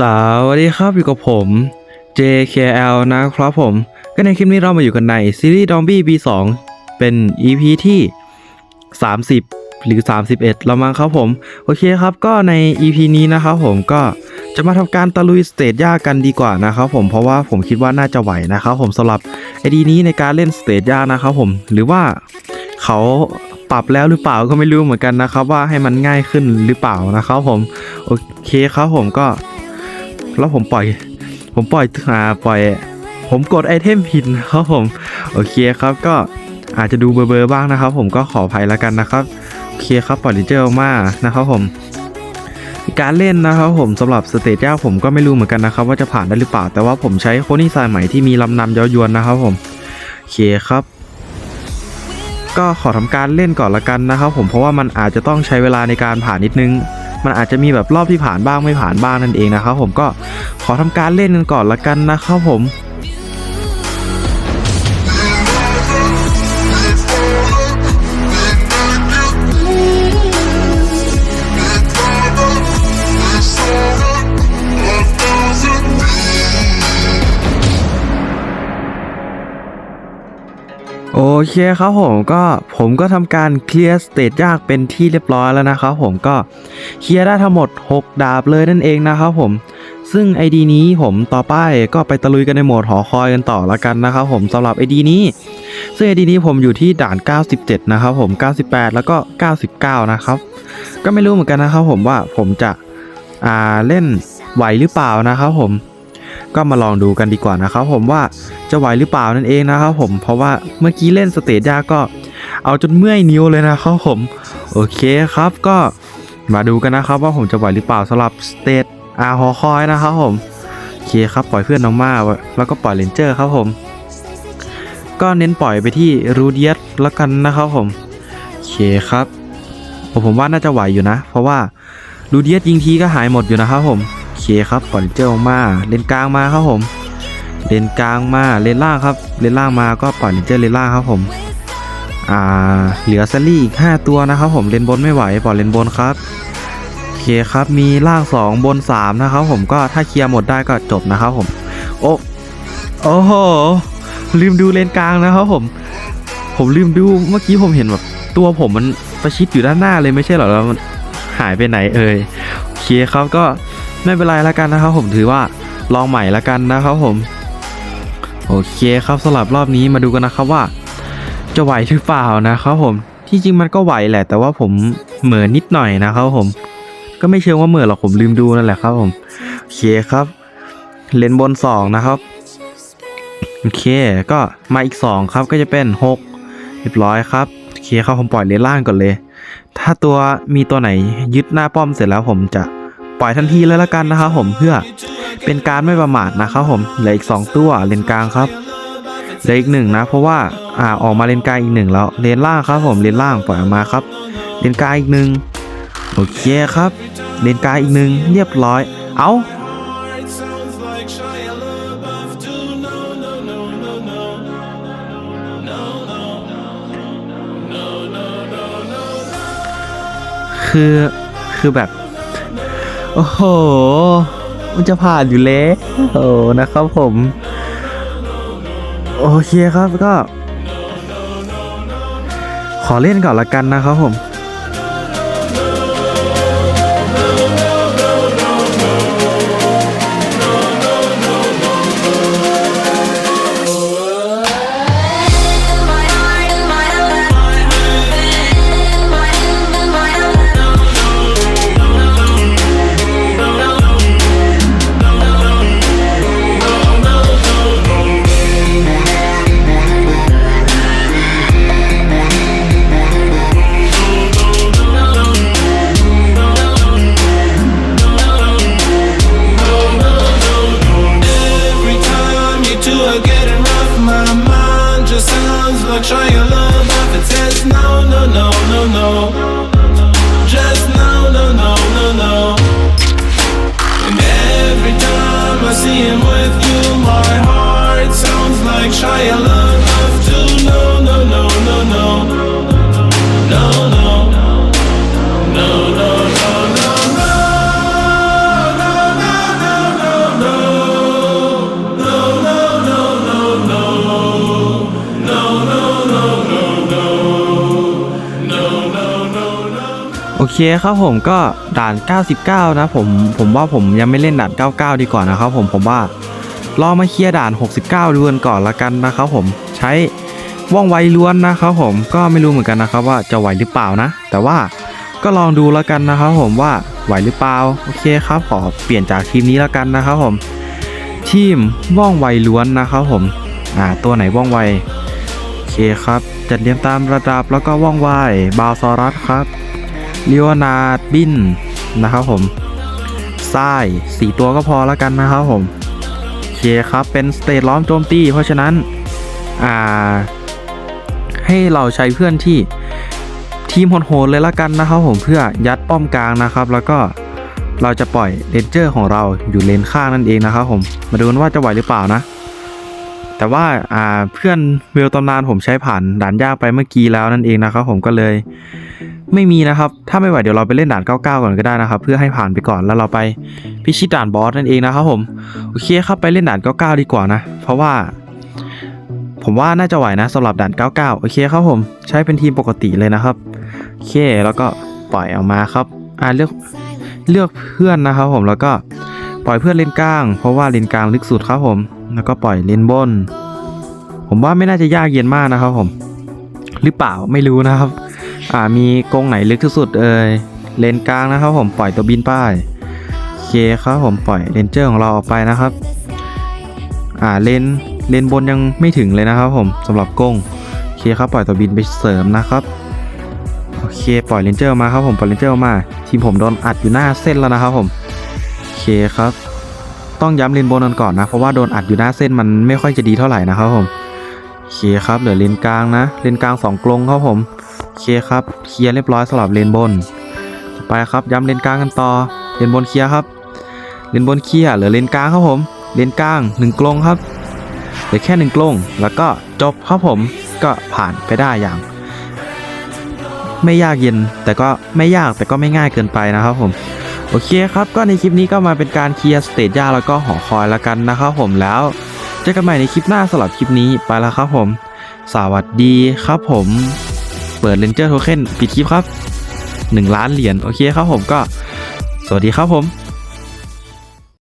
สวัสดีครับอยู่กับผม JKL นะครับผม ก็ในคลิปนี้เรามาอยู่กันในซีรีส์ Zombie B2 เป็น EP ที่ 30 หรือ 31 แล้วมั้งครับผม โอเคครับก็ใน EP นี้นะครับผมก็จะมาทำการตะลุยสเตจยากกันดีกว่านะครับผมเพราะว่าผมคิดว่าน่าจะไหวนะครับผมสำหรับไอดีนี้ในการเล่นสเตจยากนะครับผมหรือว่าเขาปรับแล้วหรือเปล่าก็ไม่รู้เหมือนกันนะครับ ว่าให้มันง่ายขึ้นหรือเปล่านะครับผม โอเคครับผมก็ แล้วผมปล่อย ผมปล่อยอ่าปล่อย ผมกดไอเทมผิดนะครับผม โอเคครับก็อาจจะดูเบลอๆบ้างนะครับ ผมก็ขออภัยแล้วกันนะครับ โอเคครับปล่อดิเจอร์มานะครับผม การเล่นนะครับผมสำหรับสเตจยากผมก็ไม่รู้เหมือนกันนะครับ ว่าจะผ่านได้หรือเปล่า แต่ว่าผมใช้โคนี่สายใหม่ที่มีลำนำย้ายวนนะครับผม โอเคครับก็ขอทำการเล่นก่อนละกันนะครับผมเพราะว่ามันอาจจะต้องใช้เวลาในการผ่านนิดนึง มันอาจจะมีแบบรอบที่ผ่านบ้างไม่ผ่านบ้างนั่นเองนะครับผมก็ขอทำการเล่นกันก่อนละกันนะครับผม เคครับผมก็ผมก็ทำการเคลียร์สเตจยากเป็นที่เรียบร้อยแล้วนะครับผมก็เคลียร์ได้ทั้งหมด 6 ดาบเลยนั่นเองนะครับผม ซึ่ง ID นี้ผมต่อไปก็ไปตะลุยกันในโหมดหอคอยกันต่อละกันนะครับผมสำหรับ ID นี้ ซึ่ง ID นี้ผมอยู่ที่ด่าน 97 นะครับผม 98 แล้วก็ 99 นะครับ ก็ไม่รู้เหมือนกันนะครับผมว่าผมจะอ่าเล่นไหวหรือเปล่านะครับผม ก็มาลองดูกันดีกว่านะครับผมว่าจะไหวหรือเปล่านั่นเองนะครับผมเพราะว่าเมื่อกี้เล่นสเตจยากก็เอาจนเมื่อยนิ้วเลยนะครับผมโอเคครับก็มาดูกันนะครับว่าผมจะไหวหรือเปล่าสำหรับสเตจอาร์ฮอคอยนะครับผมโอเคครับปล่อยเพื่อนน้องมาแล้วก็ปล่อยเลนเจอร์ครับผม ก็เน้นปล่อยไปที่รูเดียสแล้วกันนะครับผมโอเคครับผมว่าน่าจะไหวอยู่นะ เพราะว่ารูเดียสยิงทีก็หายหมดอยู่นะครับผม เคครับปอนเจอมาเลนกลางมาครับผม เลนกลางมาเลนล่างครับเลนล่างมาก็ปอนเจอเลนล่างครับผมอ่าเหลือซัลลี่อีก5ตัวนะครับผมเลนบนไม่ไหวปอยเลนบนครับโอเคครับมีล่าง 2 บน 3 นะครับผมก็ถ้าเคลียร์หมดได้ก็จบนะครับผม โอ้โอ้โหลืมดูเลนกลางนะครับผมผมลืมดูเมื่อกี้ผมเห็นแบบตัวผมมันประชิดอยู่ด้านหน้าเลยไม่ใช่เหรอแล้วมันหายไปไหนเอ่ยโอเคครับก็ ไม่เป็นไรแล้วกันนะครับผมถือว่าลองใหม่แล้วกันนะครับผม โอเคครับสำหรับรอบนี้มาดูกันนะครับว่า จะไหวหรือเปล่านะครับผมที่จริงมันก็ไหวแหละ แต่ว่าผมเหมือนนิดหน่อยนะครับผม ก็ไม่เชิงว่าเหมือหรอกผมลืมดูนั่นแหละครับผมโอเคครับเลนบน 2 นะครับโอเคก็มาอีก 2 ครับก็จะเป็น 6 เรียบร้อยครับโอเคครับผมปล่อยเลนล่างก่อนเลย ถ้าตัวมีตัวไหนยึดหน้าป้อมเสร็จแล้วผมจะ ปล่อยทันทีเลยละกันนะครับผมเพื่อเป็นการไม่ประมาทนะครับผมเหลืออีก 2 ตัวเลนกลางครับเหลืออีกหนึ่งนะเพราะว่าอ่าออกมาเลนกลางอีกหนึ่งแล้วเลนล่างครับผมเลนล่างปล่อยออกมาครับเลนกลางอีกหนึ่งโอเคครับเลนกลางอีกหนึ่งเรียบร้อย เอา sounds like Shia LaBeouf too. No, no, no, no, no. No, no. No, no, no, no, no. คือ คือแบบ โอ้โห มันจะผ่านอยู่แล้วโอ้นะครับผม โอเคครับก็ ขอเล่นก่อนละกันนะครับผม I'm trying เคครับผมก็ด่าน 99 นะผมผมว่าผมยังไม่เล่นด่าน 99 ดีกว่านะครับผมผมว่าลองมาเคลียร์ด่าน 69ดูกันก่อนละกันนะครับผมใช้ว่องไวล้วนนะครับผมก็ไม่รู้เหมือนกันนะครับว่าจะไหวหรือเปล่านะ แต่ว่าก็ลองดูล้วกันนะครับผมว่าไหวหรือเปล่าโอเคครับขอเปลี่ยนจากทีมนี้ล้วกันนะครับผมทีมว่องไวล้วนนะครับผมอ่าตัวไหนว่องไวโอเคครับจัดเรียงตามระดับแล้วก็ว่องไวบาวซอรัสครับ ลโอนาร์ดบินนะครับผมทรายสี่ตัวก็พอแล้วกันนะครับผมโอเคครับเป็นสเตทล้อมโจมตี เพราะฉะนั้นอ่าให้เราใช้เพื่อนที่ทีมโหดๆเลยละกันนะครับผมเพื่อยัดป้อมกลางนะครับ แล้วก็เราจะปล่อยเรนเจอร์ของเราอยู่เลนข้างนั่นเองนะครับผมมาดูกันว่าจะไหวหรือเปล่านะ แต่ว่าอ่าเพื่อนเวลตำนานผมใช้ผ่านด่านยากไปเมื่อกี้แล้วนั่นเองนะครับผมก็เลย ไม่มีนะครับ ถ้าไม่ไหวเดี๋ยวเราไปเล่นด่าน 99 ก่อนก็ได้นะครับ เพื่อให้ผ่านไปก่อนแล้วเราไปพิชิตด่านบอสนั่นเองนะครับผมโอเคครับไปเล่นด่าน 99 ดีกว่านะ เพราะว่า ผมว่าน่าจะไหวนะสำหรับด่าน 99 โอเคครับผม ใช้เป็นทีมปกติเลยนะครับโอเคแล้วก็ปล่อยออกมาครับอ่าเลือกเลือกเพื่อนนะครับผมแล้วก็ปล่อยเพื่อนเลนกลาง เพราะว่าเลนกลางลึกสุดครับผม แล้วก็ปล่อยเลนบน ผมว่าไม่น่าจะยากเย็นมากนะครับผม หรือเปล่าไม่รู้นะครับ อ่ามีกรงไหนลึกที่สุดเอ่ยเลนกลางนะครับผมปล่อยตัวบินป้ายเคครับผมปล่อยเรนเจอร์ของเราออกไปนะครับ อ่าเลนเลนบนยังไม่ถึงเลยนะครับผมสำหรับกงเคครับปล่อยตัวบินไปเสริมนะครับโอเคปล่อยเรนเจอร์มาครับผมปล่อยเรนเจอร์มา ทีมผมโดนอัดอยู่หน้าเส้นแล้วนะครับผมโอเคครับ ต้องย้ำเลนบนกันก่อนนะเพราะว่าโดนอัดอยู่หน้าเส้นมันไม่ค่อยจะดีเท่าไหร่นะครับผมโอเคครับเหลือเลนกลางนะเลนกลางสองกรงครับผม เคครับ เคลียร์เรียบร้อยสำหรับเลนบน ไปครับย้ำเลนกลางกันต่อ เลนบนเคลียร์ครับ เลนบนเคลียร์เหลือเลนกลางครับผม เลนกลางหนึ่งกลงครับ เหลือแค่หนึ่งกลง แล้วก็จบครับผม ก็ผ่านไปได้อย่าง ไม่ยากเย็น แต่ก็ไม่ยากแต่ก็ไม่ง่ายเกินไปนะครับผมโอเคครับก็ในคลิปนี้ก็มาเป็นการเคลียร์สเตจยากแล้วก็หอคอยแล้วกันนะครับผมแล้วเจอกันใหม่ในคลิปหน้าสำหรับคลิปนี้ไปแล้วครับผม สวัสดีครับผม ปิดเลนเจอร์โทเค็นปิดคลิปครับ 1 ล้านเหรียญโอเคครับผมก็ สวัสดีครับผม